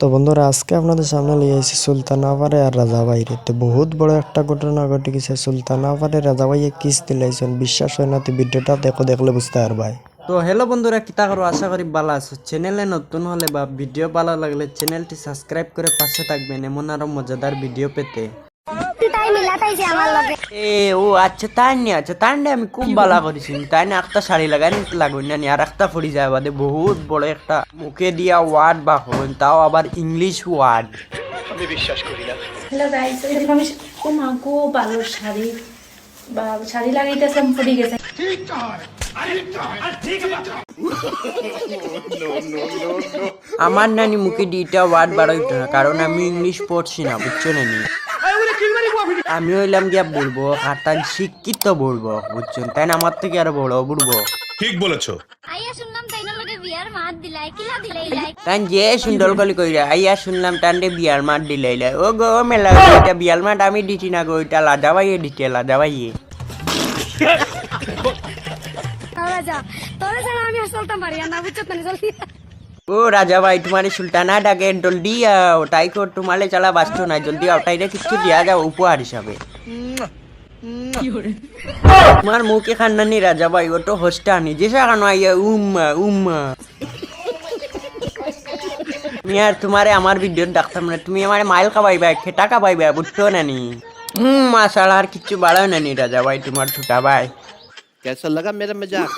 তো বন্ধুরা, আজকে আপনাদের সামনে নিয়ে এসেছি সুলতান আবারে আর রাজা বাইরে তো বহুত বড় একটা ঘটনা ঘটে গেছে সুলতান আবারে রাজা ভাইয়ে কিস দিলাইছেন বিশ্বাস হয় না তো ভিডিওটা দেখো, দেখলে বুঝতে পারবাই তো হ্যালো বন্ধুরা, কিতা করো? আশা করি ভালো আছো। চ্যানেলে নতুন হলে বা ভিডিও ভালো লাগলে চ্যানেলটি সাবস্ক্রাইব করে পাশে থাকবেন। এমন আরও মজাদার ভিডিও পেতে। তাই মিলাতাইছে আমার লগে। এ ও আচ্ছা তাই নি আচ্ছা তাই নি আমি খুব ভালো করেছি। তাই না একটা শাড়ি লাগাই লাগুন না আর একটা পড়ি যায় বাদে বহুত বড় একটা। মুখে দিয়া ওয়ার্ড বা হন তাও আবার ইংলিশ ওয়ার্ড হ্যালো গাইস এরকম আমি ও মা গো ভালো শাড়ি বা শাড়ি লাগাইতেছে আমি পড়ে গেছে। আমার নানি মুখে দুইটা ওয়ার্ড বাড়াইতো না কারণ আমি ইংলিশ পড়ছি না বুঝছ নানি? আমি হইলাম গিয়া বলব আর তাই শিক্ষিত বলব বুঝছেন? তাই না? আমার থেকে আরও বড় বলব ঠিক বলেছ। আইয়া শুনলাম তাই না লগে বিয়ার মাত দিলাই কিলা দিলাই তাই যে সুন্দর কলি কইরা আইয়া শুনলাম টান্ডে বিয়ার ও গো মেলা এটা বিয়ার আমি দিছি না গো এটা লাদা ভাইয়ে দিতে লাদা ভাইয়ে তোরা যা তোরা ছাড়া আমি আর পারি না জলদি ও রাজা ভাই তোমারে সুলতানা ডাকে জলদি আও তাই কর তোমালে চালা বাঁচত না জলদি আও তাইরে কিছু দিয়া যাও উপহার হিসাবে তোমার মুখে খান্নানি রাজা ভাই ও তো হোস্টা নি যে সাকানো আইয়া উম্মা উম্মা তুমি আর তোমারে আমার ভিডিও ডাকতাম না তুমি আমার মাইল খাবাইবা খেটা খাবাইবা বুঝছো না নি হুম মাসালা আর কিচ্ছু বাড়াও না নি রাজা ভাই তোমার ছোটা ভাই कैसा लगा मेरा मजाक